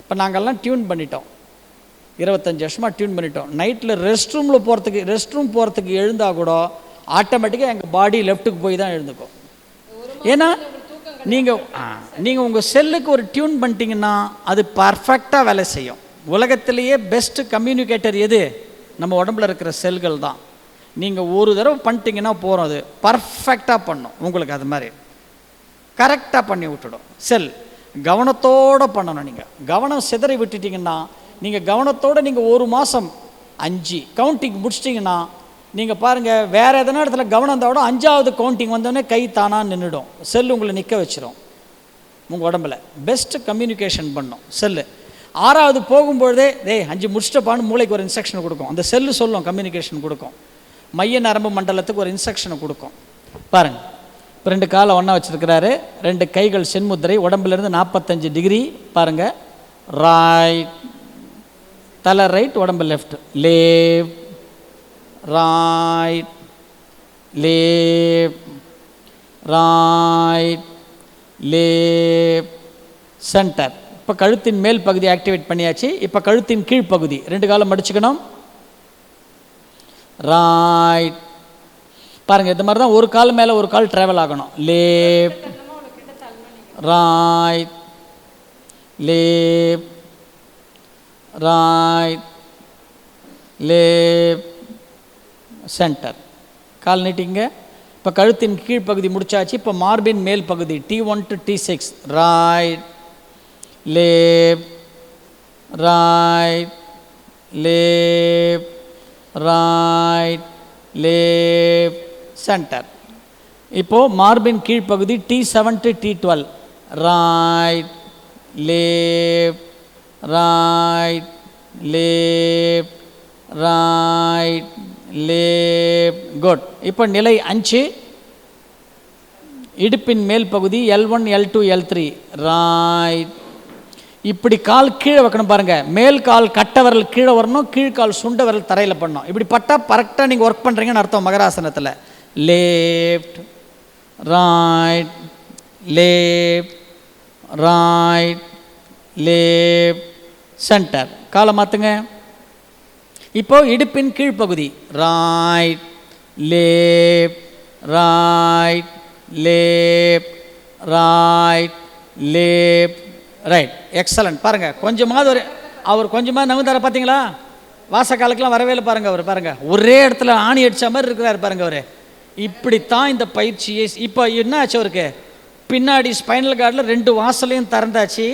இப்போ நாங்கள்லாம் டியூன் பண்ணிட்டோம். இருபத்தஞ்சி வருஷமாக டியூன் பண்ணிட்டோம். நைட்டில் ரெஸ்ட் ரூமில் போகிறதுக்கு ரெஸ்ட் ரூம் போகிறதுக்கு எழுந்தால் கூட ஆட்டோமேட்டிக்காக எங்கள் பாடி லெஃப்ட்டுக்கு போய் தான் எழுந்துக்கும். ஏன்னா நீங்கள் நீங்கள் உங்கள் செல்லுக்கு ஒரு டியூன் பண்ணிட்டீங்கன்னா அது பர்ஃபெக்டாக வேலை செய்யும். உலகத்திலேயே பெஸ்ட்டு கம்யூனிகேட்டர் எது? நம்ம உடம்புல இருக்கிற செல்கள் தான். நீங்கள் ஒரு தடவை பண்ணிட்டீங்கன்னா போகிறோம் அது பர்ஃபெக்டாக பண்ணும். உங்களுக்கு அது மாதிரி. கரெக்டாக பண்ணி விட்டுடும். செல் கவனத்தோடு பண்ணணும் நீங்கள் கவனம் சிதறி விட்டுட்டீங்கன்னா நீங்கள் கவனத்தோடு நீங்கள் ஒரு மாதம் அஞ்சு கவுண்டிங் முடிச்சிட்டிங்கன்னா நீங்கள் பாருங்கள் வேறு எதனா இடத்துல கவனம் இருந்தால் அஞ்சாவது கவுண்டிங் வந்தோடனே கை தானாக நின்றுடும் செல் உங்களை நிற்க வச்சிடும் உங்கள் உடம்புல. பெஸ்ட்டு கம்யூனிகேஷன் பண்ணும். செல்லு. ஆறாவது போகும்பொழுதே டேய் அஞ்சு முடிச்சிட்டப்பான்னு மூளைக்கு ஒரு இன்ஸ்ட்ரக்ஷன் கொடுக்கும். அந்த செல்லு சொல்லும் கம்யூனிகேஷன் கொடுக்கும். மைய நரம்பு மண்டலத்துக்கு ஒரு இன்ஸ்ட்ரக்ஷனை கொடுக்கும். பாருங்கள் இப்போ ரெண்டு காலை ஒன்றா வச்சுருக்கிறாரு. ரெண்டு கைகள் சென்முத்திரை உடம்புலேருந்து நாற்பத்தஞ்சு டிகிரி பாருங்கள் ரைட் தலை ரைட் உடம்பு லெஃப்ட் லேவ் ரைட் லேவ் ரைட் லேவ் சென்டர் இப்போ கழுத்தின் மேல் பகுதி ஆக்டிவேட் பண்ணியாச்சு. இப்போ கழுத்தின் கீழ் பகுதி ரெண்டு காலம் மடிச்சுக்கணும். ரைட் பாருங்கள் இந்த மாதிரி தான் ஒரு கால் மேலே ஒரு கால் ட்ராவல் ஆகணும். Left right left right left centre கால் நீட்டிங்க. இப்போ கழுத்தின் கீழ்ப்பகுதி முடிச்சாச்சு. இப்போ மார்பின் மேல் பகுதி T one to T six right left right left right left centre இப்போது மார்பின் கீழ்ப்பகுதி T seven to T twelve right left right left right left good இப்போ நிலை அஞ்சு. இடுப்பின் மேல் பகுதி L one L two L three right இப்படி கால் கீழே வைக்கணும் பாருங்கள் மேல் கால் கட்ட விரல் கீழே வரணும் கீழ்கால் சுண்ட விரல் தரையில் பண்ணணும். இப்படி பட்டா கரெக்டாக நீங்கள் ஒர்க் பண்ணுறீங்கன்னு அர்த்தம் மகராசனத்தில். Left right left right left centre காலை மாற்றுங்க இப்போ இடுப்பின் கீழ்ப்பகுதி. Right left right left right left right excellent பாருங்கள் கொஞ்சமாவது ஒரு அவர் கொஞ்சமாக நகுந்தார பார்த்தீங்களா வாசக்காலுக்கெல்லாம் வரவே இல்லை பாருங்க அவர் பாருங்கள் ஒரே இடத்துல ஆணி அடித்த மாதிரி இருக்கிறாரு பாருங்க அவர். இப்படித்தான் இந்த பயிற்சியை இப்போ என்ன ஆச்சு அவருக்கு? பின்னாடி ஸ்பைனல் கார்டில் ரெண்டு வாசலையும் திறந்தாச்சு.